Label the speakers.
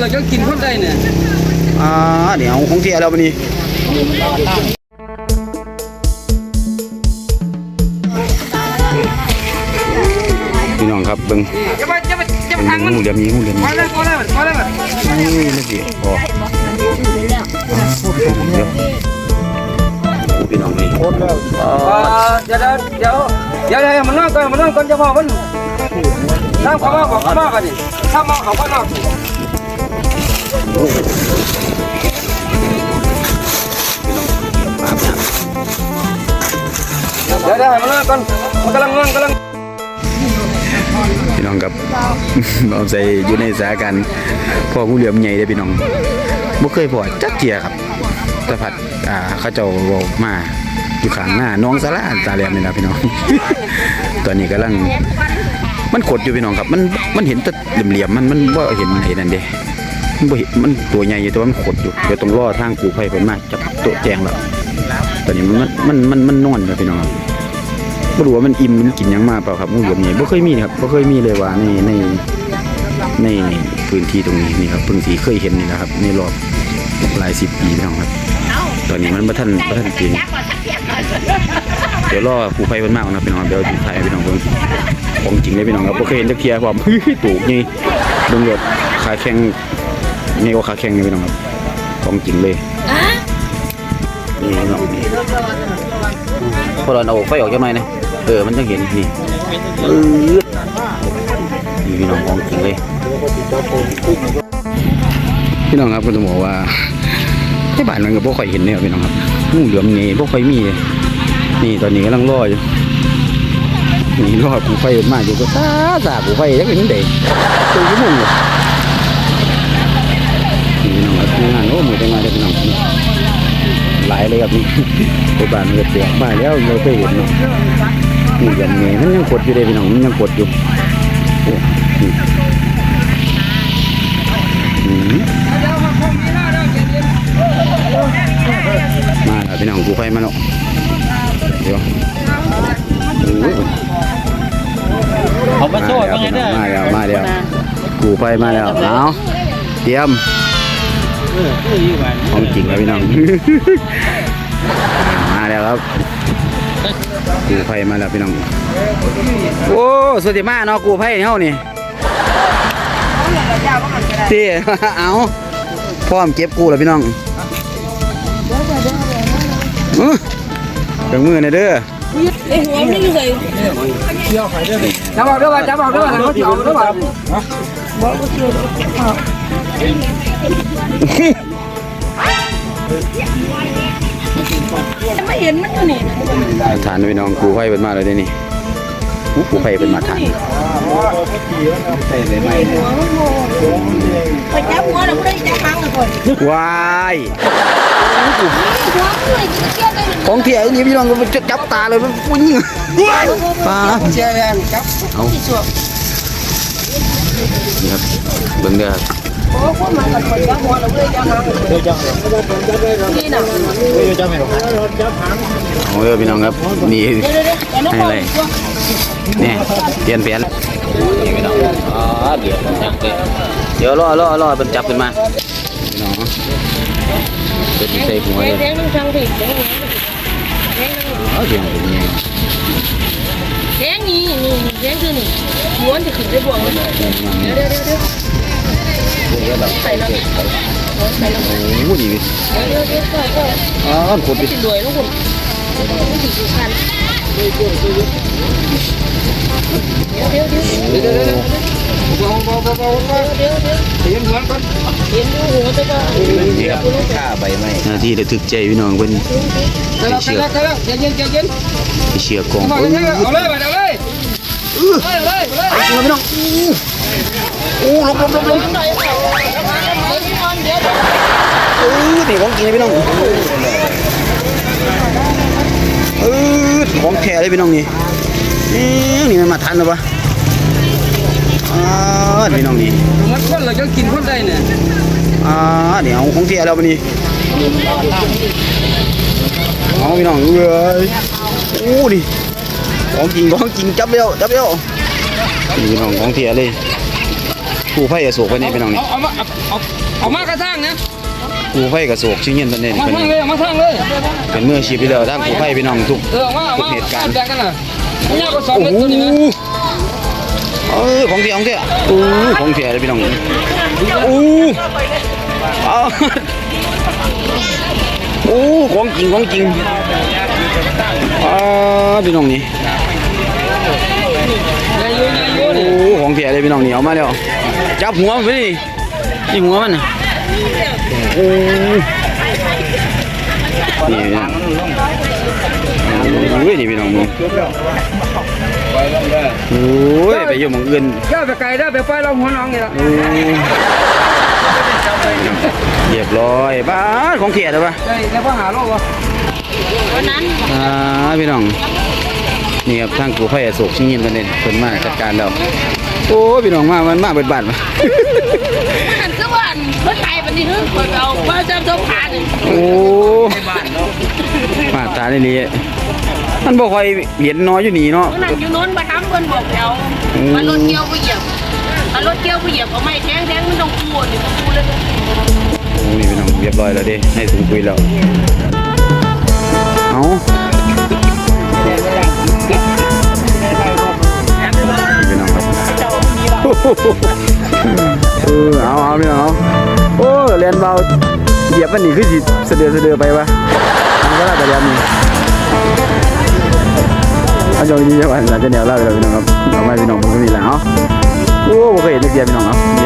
Speaker 1: เราจะกินคนได้เนี่ย
Speaker 2: อ่าเดี๋ยวของเทียแล้ววันนี้พี่น้องครับเบิ่ง
Speaker 1: จะไปจะไปจะไป
Speaker 2: เบิ่
Speaker 1: ทาง
Speaker 2: ง
Speaker 1: มัน
Speaker 2: งูเหลี่ยมนี้งูเหลี่ยม
Speaker 1: พ
Speaker 2: นี้
Speaker 1: อแล้วพอแล้วพอแล้ว
Speaker 2: อุ้ยนี่สิออกเดี๋ยวโอ้พี่น้องนี่
Speaker 1: เดี๋ยวเดี๋ยวเดี๋ยวเดี๋ยวมันนอนก่อนมันนอนก่อนจะพอมันน้ำเขามาของเขามากันนี่ถ้ามาของเขานอก เดี๋ยวเดี๋ยวมันนอนก่อนมันกำลังนอนกำลัง
Speaker 2: พี่น้องครับเอาใส่อยู่ในสถานการณ์พ่องูเหลี่ยมใหญ่เด้พี่น้องบ่เคยพอจักเทียครับแต่พัดอ่าเขาเจ้าบอกมาอยู่ข้างหน้าน้องสาราตาแหลมนี่นะพี่น้อง ตอนนี้กำลัง มันขดอยู่พี่น้องครับ มันมันเห็นแต่เหลี่ยมๆมันมันว่าเห็นไอ้นั่นเด้ บ่เห็นมันตัวใหญ่อยู่แต่ว่ามันขดอยู่ เดี๋ยวต้องรอทางกูภัยเพิ่นมาจับโต๊ะแจงแล้วตอนนี้มันมันมันมันนอนอยู่พี่น้องครับบ่รู้ว่ามันอิ่มมันกินหยังมาเปล่าครับงูเหลือมนี่บ่เคยมีนะครับบ่เคยมีเลยว่าในในในพื้นที่ตรงนี้นี่ครับเพิ่งสิเคยเห็นนี่แหละครับในรอบหลายสิบปีพี่น้องครับ ตอนนี้มันบ่ทันบ่ทันกิน เดี๋ยวรอผู้ภัยเพิ่นมาก่อนนะพี่น้องครับเดี๋ยวสิถ่ายให้พี่น้องเบิ่งของจริงเลยพี่น้องครับบ่เคยเห็นจักเที่ยความ ตูกนี่เบิ่งรถขาแข็ง นี่ก็ขาแข็งนี่พี่น้องครับของจริงเลยนี่พี่น้องนี่พอเราเอาไฟออกจังหน่อยนะเออมันจังเห็นนี่ปื๊ดนี่พี่น้องของจริงเลย พี่น้องครับก็ต้องบอกว่าที่บ้านมันก็บ่ค่อยเห็นเนี่ยพี่น้องครับงูเหลือมนี่บ่ค่อยมี นี่ตอนนี้กำลังรออยู่นี่รอกูไฟมากอยู่ก็ตาสากูไฟยังเป็นเด็กตัวชั่งเลย งครับงานโอ้มือจะมาได้พี่น้องหลายเลยครับนี่ไปบ้านมันก็แตกมาแล้วเราเคยเห็นเนาะนี่ย่างนี้มันยังกดอยู่เลยพี่น้องมันยังกดอยู่โอ้มาแล้วพี่น้องกูไฟมาเนาะเดี๋ยว
Speaker 1: เขามาโซ่ยังไงเนี่ย
Speaker 2: มาแล้วมาแล้วกูไปมาแล้วเอาเตรียม ของจริงแล้วพี่น้อง มาแล้วครับกูไฟมาแล้วพี่น้อง โอ้สุดที่มาเนาะกูไฟเฮานี่ที่เอาพร้อมเก็บกูแล้วพี่น้องเครื่องมือหน่ยเด้อ
Speaker 3: ไอ้หัวมันอยู่ไหน
Speaker 1: จับเอาด้วยจับเอาด้วยเขาจับด้วย
Speaker 3: ไม่เห็นมันอยู่นี่
Speaker 2: ฐานพี่น้องกูไฟเป็นมาเลยเด้นี่กูไฟเป็นมาฐาน
Speaker 3: ไปจับหัวเราไม่ได้จับหางเลยคน
Speaker 2: วาย
Speaker 3: วเลย
Speaker 2: ของเถี่ยนี่พี่น้องก็จะจับตาเลยมันปุ้งปลา
Speaker 1: เชียแรงจับ
Speaker 2: เอานี่ครับเบิ่งเด้อครับ
Speaker 3: โอ้พวกมันกันคนจับหัวเราไม่ได้จับหางนี่นะ
Speaker 2: เอาเด้อพี่น้ องครับนี่
Speaker 3: เดี๋ยวเดี๋ยวเดี๋ยวน้องบอก
Speaker 2: นี่เปลี่ยแผนนี่พี่น้องอ๋อเดี๋ยวเดี๋ยวรอรอรอเป็นจับขึ้นมาพี่น้องเป็นใส่หัวเลย
Speaker 3: เดี๋ยวน้องช่างผิดเดี๋ยว
Speaker 2: อ๋อเดี๋ยวเป็นไง
Speaker 3: แดงนี่นี่แดงคือนี่ม้วนจะขึ้นได้บ่วงเดี๋ยวเดี๋ยวเดี๋ยวเดี๋ยวใส่แล้วใส่แล้ว
Speaker 2: โอ้โหนี่
Speaker 3: เดี๋ยวเดี๋ยวเดี๋ยวใส่ก็
Speaker 2: อ๋อขุดไป
Speaker 3: ไม่ติดด้วยลูกคุณไม่ติดสุพรรณเดี๋ยวเดี๋ยวเดี๋ยวเดี๋ยวเดี๋ยว
Speaker 1: เดี๋ยวเดี๋ยวเดี๋ยวเดี๋ยวเบาเบาเบาเบาเบา
Speaker 3: เดี๋ยวเดี๋ยว
Speaker 1: เห็นเหมือนกัน
Speaker 3: เห็นดูหัวจะก็
Speaker 2: นี่ครับค่าใบไม้หน้าที่ได้ถึกใจพี่น้องเพิ่น
Speaker 1: ใช่แล้วใช่แล้วใช่แล้วใจเย็นเย็น
Speaker 2: ไปเชือกกอง
Speaker 1: เอา
Speaker 2: โอ้ย
Speaker 1: เลยเอาเลยเอาเลยเอาเลยเอาเลย
Speaker 2: พี่น้องโอ้ลบลบลบลบ
Speaker 3: หน่อยค่ะเดี๋ยวก่อนเดี๋ยว
Speaker 2: เออนี่ของกินเลยพี่น้องเออของแท้เลยพี่น้องนี่นี่นี่มันมาทันหรือปะอ่าพี่น้องนี่
Speaker 1: มันคนเราจะกินคนได้เนี่ย
Speaker 2: อ่าเดี๋ยวของแท้แล้ววันนี้เอาพี่น้องเอ้ยโอ้นี่ ของจริงของจริงจับเร็วจับเร็วนี่พี่น้องของแท้เลยกูไฟกระโศกเพิ่นนี่พี่น้องนี่
Speaker 1: เอาเอามาเอาเอามากระทั่งนะ
Speaker 2: กูไฟกระโศกชิงเงินเพิ่นนี่
Speaker 1: มา
Speaker 2: เพิ่น
Speaker 1: ทางเลยมาทางเลย
Speaker 2: เป็นมืออาชีพอยู่แล้วทางกูไฟพี่น้องทุก
Speaker 1: เออเอามาเอามา
Speaker 2: เหตุการณ์
Speaker 1: แบ่งกันน่ะเนี่ยก็สอง
Speaker 2: โอ้
Speaker 1: เม็ด
Speaker 2: โห
Speaker 1: ตัวนี้นะ
Speaker 2: เออของเสียของเสียโอ้ของเสียเลยพี่น้องโอ้เอาโอ้ของจริงของจริงอ่าพี่น้องนี่
Speaker 1: ยายยูยายยู
Speaker 2: โอ้
Speaker 1: นี่
Speaker 2: ของเสียเลย พี่น้องนี่เอามาแล้วจับหัวมันไปดินี่หัวมันน่ะโอ้นี่พี่น้องโอ้ยนี่พี่น้องมึงโอ้ยไปอยู่หมองอื่น
Speaker 1: ย่าไปไกลได้อไปปล่อยเราหัวน้องนี่ละ
Speaker 2: เรียบร้อยบ้านของเขียดเลยปะ
Speaker 1: ได้ได้พ่อหาโลกวะ
Speaker 3: วันนั้น
Speaker 2: อ่าพี่น้อง นี่ครับทางกูไฟอโศกชิงยินตอนนี้เพิ่นมาจัดการแล้ว โอ้พี่น้องมามันมาเบิดบาดมา
Speaker 3: มันคือว่าเพิ่นตายบัดนี้เพิ่นเพิ่นเอาว่าจะเจ้าผ่านนี่
Speaker 2: โอ้มาตาได้ลีมันบ่ค่อยเห็นน้อยอยู่นี่เนาะ
Speaker 3: เมื่อนั้นอยู่โน้นมาทำเพิ่นบอกเดี๋ยวมันรถเกี่ยวไปเหยียบมันรถเกี่ยวไปเหยียบเอาไม้แทงแทงมันต้องกูนี่กูเลย
Speaker 2: โอ้นี่พี่น้องเรียบร้อยแล้วเด้ให้สูงคุยแล้วเอา เออเอาเอาพี่ยเอาโอ้เรียนเบาเหยียบมันนี่คือสิเสดือเสดือไปวะมันก็ได้แต่เรียนนี่เอาจงดีจังหวะหลังจะเหนียวเล่าไปเลยพี่น้องครับเอาไม่พี่น้องผมก็มีแล้วเนาะโอ้โหเคยเห็นเด็กเรียนพี่น้องครับ